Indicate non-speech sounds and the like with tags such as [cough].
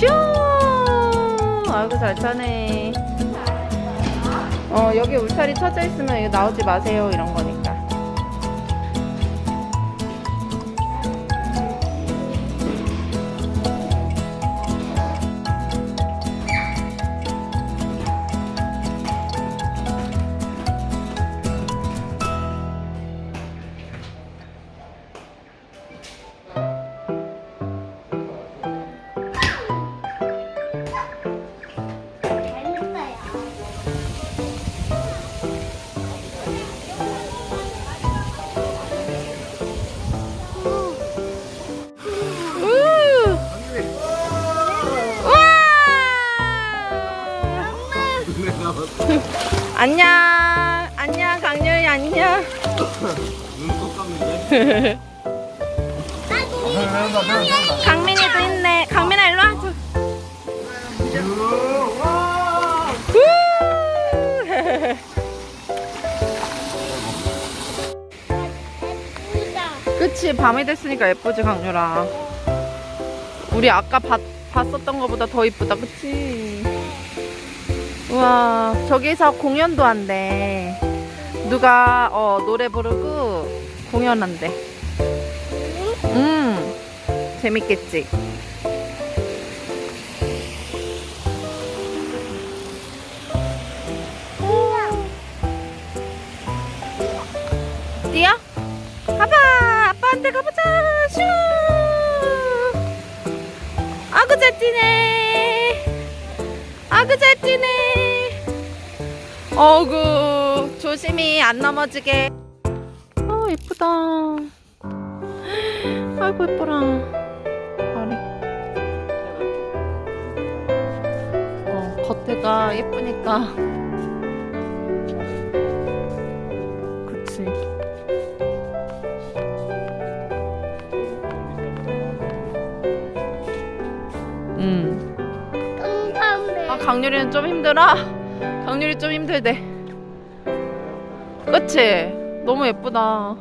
슈! 아이고 잘 차네. 어 여기 울타리 쳐져 있으면 이거 나오지 마세요 이런 거니까. [laughs] 안녕. 안녕 강렬이 안녕. [laughs] 강민이도 있네. 강민아 일로 와. 우! [laughs] 그치 밤이 됐으니까 예쁘지 강렬아. 우리 아까 봤, 봤었던 것보다 더 이쁘다 그치? 우와 저기서 공연도 한대. 누가 어 노래 부르고 공연한대. 음 재밌겠지. 뛰어? 가봐 아빠한테 가보자 슈 아구 잘 뛰네 아구 잘 뛰네 어구 조심히 안 넘어지게. 어 예쁘다. 아이고 예뻐라. 머리 어 겉에가 예쁘니까. 그치. 음. 아 강유리는 좀 힘들어? 강유리 좀 힘들대 그치? 너무 예쁘다